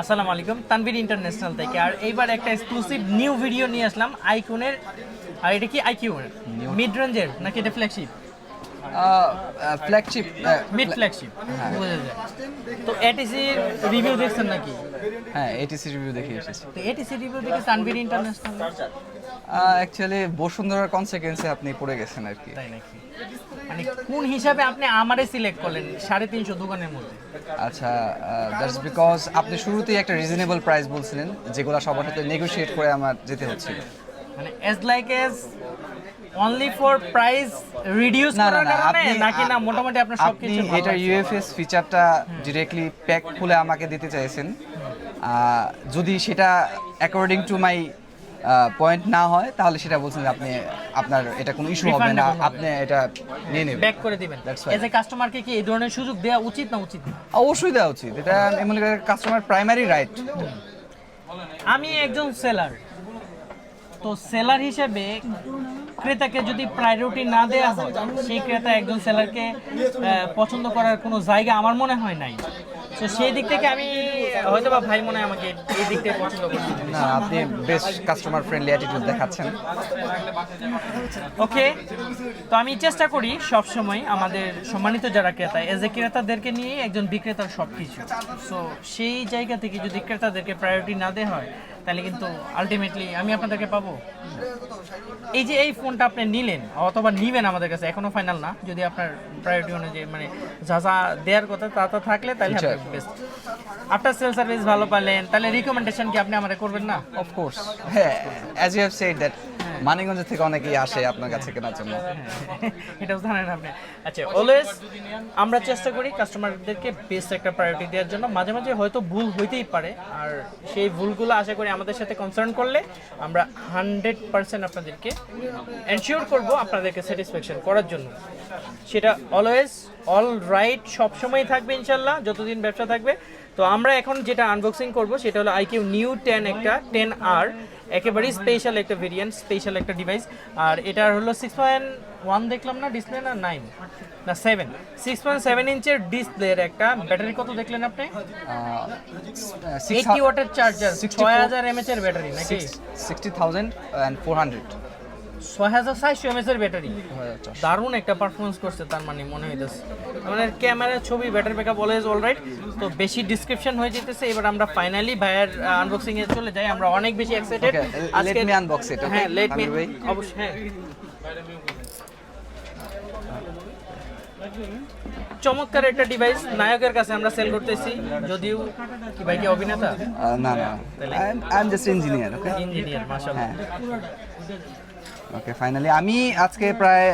আসসালামু আলাইকুম তানভীর ইন্টারন্যাশনাল থেকে। আর এইবার একটা এক্সক্লুসিভ নিউ ভিডিও নিয়ে আসলাম আইকনের আর এটা কি আইকিউ মিড রেঞ্জের নাকি এটা ফ্ল্যাগশিপ ফ্ল্যাগশিপ মিড ফ্ল্যাগশিপ তো এটিসির রিভিউ দেখছেন নাকি? হ্যাঁ এটিসি রিভিউ দেখে এসেছি। তো এটিসি রিভিউ দেখে তানভীর ইন্টারন্যাশনাল অ্যাকচুয়ালি বসুন্ধরার কনসিকুয়েন্সে আপনি পড়ে গেছেন আর কি। তাই নাকি? মানে কোন হিসাবে আপনি আমারে সিলেক্ট করলেন? সাড়ে তিনশো দোকানের মধ্যে। আচ্ছা দ্যাটস বিকজ আপনি শুরুতেই একটা রিজনেবল প্রাইস বলছিলেন যেগুলো সবার সাথে নেগোশিয়েট করে আমার যেতে হচ্ছিল। মানে as like as only for price reduce না না না আপনি নাকি না মোটামুটি আপনার আপনি সবকিছু ভালো এটা ইউএফএস ফিচারটা ডিরেক্টলি প্যাক খুলে আমাকে দিতে চাইছেন। যদি সেটা অ্যাকর্ডিং টু মাই পয়েন্ট না হয় তাহলে সেটা বলছেন যে আপনি আপনার এটা কোনো ইস্যু হবে না আপনি এটা নিয়ে নেবেন। ব্যাক করে দিবেন. এজ এ কাস্টমারকে কি এই ধরনের সুযোগ দেওয়া উচিত না উচিত? না অবশ্যই দেওয়া উচিত। এটা এমন কাস্টমার প্রাইমারি রাইট আমি একজন সেলার তো সেলার হিসেবে ক্রেতাকে যদি প্রায়োরিটি না দেওয়া হয় সেই ক্রেতা একজন সেলারকে পছন্দ করার কোনো জায়গা আমার মনে হয় নাই। তো সেই দিক থেকে আমি হয়তো বা ভাই মনে হয় আমাকে এই দিক থেকে পছন্দ করছি। না আপনি বেস্ট কাস্টমার ফ্রেন্ডলি অ্যাটিটিউড দেখাচ্ছেন। ওকে তো আমি চেষ্টা করি সব সময় আমাদের সম্মানিত যারা ক্রেতা এজ এ ক্রেতাদেরকে নিয়ে একজন বিক্রেতার সব কিছু সো সেই জায়গা থেকে যদি ক্রেতাদেরকে প্রায়োরিটি না দেওয়া হয় তাহলে কিন্তু আলটিমেটলি আমি আপনাদেরকে পাবো। এই যে এই ফোনটা আপনি নিলেন অথবা নিবেন আমাদের কাছে এখনও ফাইনাল না। যদি আপনার প্রায়োরিটি অনুযায়ী মানে যা যা দেওয়ার কথা তা তা থাকলে তাহলে বেস্ট আফটার সেল সার্ভিস ভালো পালেন তাহলে রিকমেন্ডেশন কি আপনি আমাদের করবেন না? অফকোর্স হ্যাঁ as you have said that Maniganj থেকে অনেকেই আসে আপনার কাছে কেনার জন্য। এটাও জানেন আপনি। আচ্ছা অলওয়েজ আমরা চেষ্টা করি কাস্টমারদেরকে বেস্ট একটা প্রায়োরিটি দেওয়ার জন্য। মাঝে মাঝে হয়তো ভুল হইতেই পারে আর সেই ভুলগুলো আশা করি আমাদের সাথে কনসার্ন করলে আমরা হান্ড্রেড পার্সেন্ট আপনাদেরকে এনশিওর করব আপনাদেরকে স্যাটিসফ্যাকশন করার জন্য। সেটা অলওয়েজ অল রাইট সবসময় থাকবে ইনশাল্লাহ যতদিন ব্যবসা থাকবে। তো আমরা এখন যেটা আনবক্সিং করব সেটা হলো আইকিউ নিউ টেন একটা টেন আর একেবারেই স্পেশাল একটা ভেরিয়েন্ট স্পেশাল একটা ডিভাইস আর এটার হলো সিক্স পয়েন্ট ওয়ান দেখলাম না ডিসপ্লে না নাইন না সেভেন সিক্স পয়েন্ট সেভেন ইঞ্চের ডিসপ্লের একটা। ব্যাটারি কত দেখলেন আপনি? এইটটি ওয়াটের চার্জার ছয় হাজার এমএচ এর ব্যাটারি নাকি? Sixty thousand and four hundred ছয় হাজার চারশো এমএচ এর ব্যাটারি দারুণ একটা পারফরমেন্স করছে তার মানে মনে হইতেছে। মানে ক্যামেরা ছবি ব্যাটারি ব্যাকআপ অলওয়েজ অলরাইট তো বেশি ডিসক্রিপশন হয়ে যেতেছে। এবার আমরা ফাইনালি ভাইয়ের আনবক্সিং এ চলে যাই। আমরা অনেক বেশি excited Okay, let me unbox হ্যাঁ লেট মি? অবশ্যই হ্যাঁ। চমৎকার একটা ডিভাইস নায়কের কাছে আমরা সেল করতেছি। যদিও কি ভাই কি অভিনেতা? না না। I am just engineer okay engineer মাশাআল্লাহ। ওকে ফাইনালি আমি আজকে প্রায়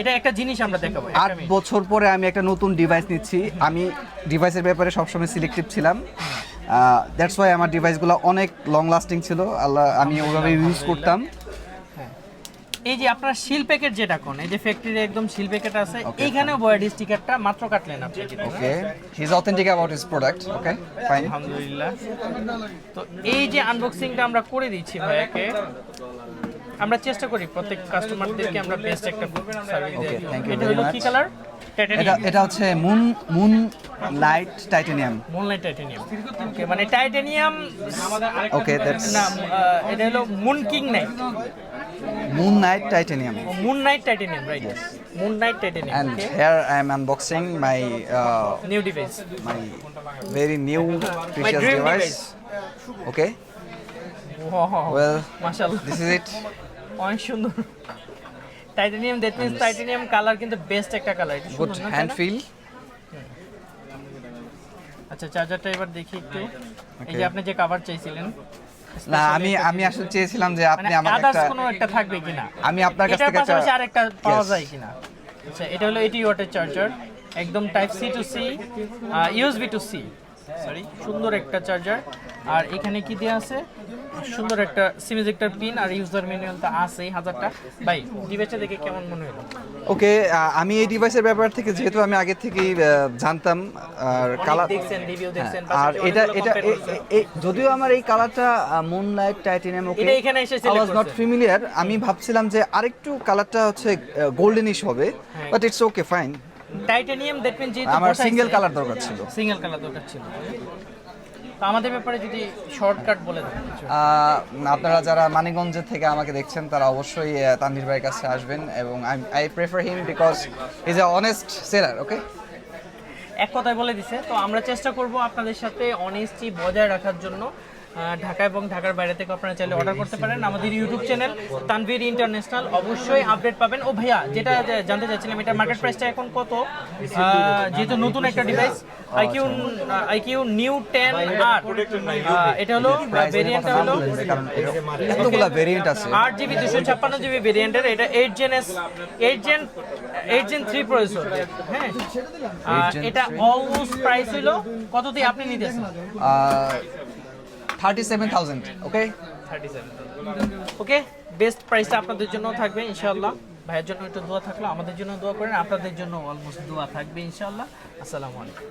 এটা একটা জিনিস আমরা দেখাবো আট বছর পরে আমি একটা নতুন ডিভাইস নিচ্ছি। আমি ডিভাইসের ব্যাপারে সবসময় সিলেক্টিভ ছিলাম। দ্যাটস ওয়াই আমার ডিভাইসগুলো অনেক লং লাস্টিং ছিল। আল্লাহ আমি ওভাবে ইউজ করতাম। এই যে আপনার শিল প্যাকেট যেটা কোন এই যে ফ্যাক্টরির একদম শিল প্যাকেট আছে এইখানেও বয়াডি স্টিকারটা মাত্র কাটলেন আপনি okay he is authentic about his product okay fine আলহামদুলিল্লাহ। তো এই যে আনবক্সিংটা আমরা করে দিচ্ছি ভাইয়াকে আমরা চেষ্টা করি প্রত্যেক কাস্টমারদেরকে আমরা বেস্ট একটা সার্ভিস দিই এটা হলো কি কালার এটা এটা হচ্ছে moon moon light titanium moonlight titanium okay মানে টাইটানিয়াম Okay, that's- না এটা হলো moon king night moon night titanium moon night titanium right moon night titanium here I am unboxing my uh, new device my precious dream device. Device Okay, well মাশাআল্লাহ this is it. অনেক সুন্দর। Titanium that means titanium colour কিন্তু best একটা colour এটা hand না? feel. আচ্ছা চার্জারটা এবার দেখি একটু। এই যে আপনি যে কভার চাইছিলেন না আমি আমি আসলে চেয়েছিলাম যে আপনি মানে আদার্স একটা কোনো একটা থাকবে কিনা। আমি আপনার কাছ থেকে একটা পাশাপাশি আরেকটা পাওয়া যায় কিনা। আচ্ছা এটা হলো এটি ওয়াটের চার্জার একদম type C to C USB to C sorry সুন্দর একটা চার্জার আর এখানে কি দেওয়া আছে? সুন্দর একটা সিমিজেক্টর পিন আর ইউজার ম্যানুয়াল তো আছেই হাজারটা। ভাই ডিভাইসটা দেখে কেমন মনে হলো? ওকে আমি এই ডিভাইসের ব্যাপার থেকে যেহেতু আমি আগে থেকেই জানতাম আর কালার দেখছেন রিভিউ দেখছেন আর এটা এটা যদিও আমার এই কালারটা মুনলাইট টাইটানিয়াম ওকে এটা এখানে এসে আই ওয়াজ নট। ফ্যামিলিয়ার আমি ভাবছিলাম যে আরেকটু কালারটা হচ্ছে গোল্ডেনিশ হবে হ্যাঁ। But it's okay fine titanium that mean যেহেতু আমার সিঙ্গেল কালার দরকার ছিল। সিঙ্গেল কালার দরকার ছিল। আমাদের ব্যাপারে যদি শর্টকাট বলে দেন আপনারা যারা মানিগঞ্জ থেকে আমাকে দেখছেন তারা অবশ্যই তানভীর ভাইয়ের কাছে আসবেন এবং I prefer him because is a honest seller okay এক কথায় বলে দিছে তো আমরা চেষ্টা করব আপনাদের সাথে অনেস্টি বজায় রাখার জন্য। ঢাকা এবং ঢাকার বাইরে থেকে আপনারা চাইলে অর্ডার করতে পারেন। আমাদের ইউটিউব চ্যানেল তানভীর ইন্টারন্যাশনাল অবশ্যই আপডেট পাবেন। ও ভাইয়া যেটা জানতে চাচ্ছিলাম এটা মার্কেট প্রাইসটা এখন কত? যেহেতু নতুন একটা device iQOO iQOO Neo ten আর এটা হলো ভেরিয়েন্টটা হলো এতগুলা ভেরিয়েন্ট আছে। আট জিবি দুশো ছাপ্পান্ন জিবি ভেরিয়েন্টের এটা eight Gen s eight Gen eight Gen three processor হ্যাঁ। এটা অলমোস্ট প্রাইস হলো কত দিয়ে আপনি নিতেছেন? Thirty seven thousand okay thirty seven okay best প্রাইসটা আপনাদের জন্য থাকবে, ইনশাআল্লাহ। ভাইয়ের জন্য একটু দোয়া থাকল আমাদের জন্য দোয়া করেন, আপনাদের জন্য অলমোস্ট দোয়া থাকবে, ইনশাআল্লাহ। আসসালামু আলাইকুম।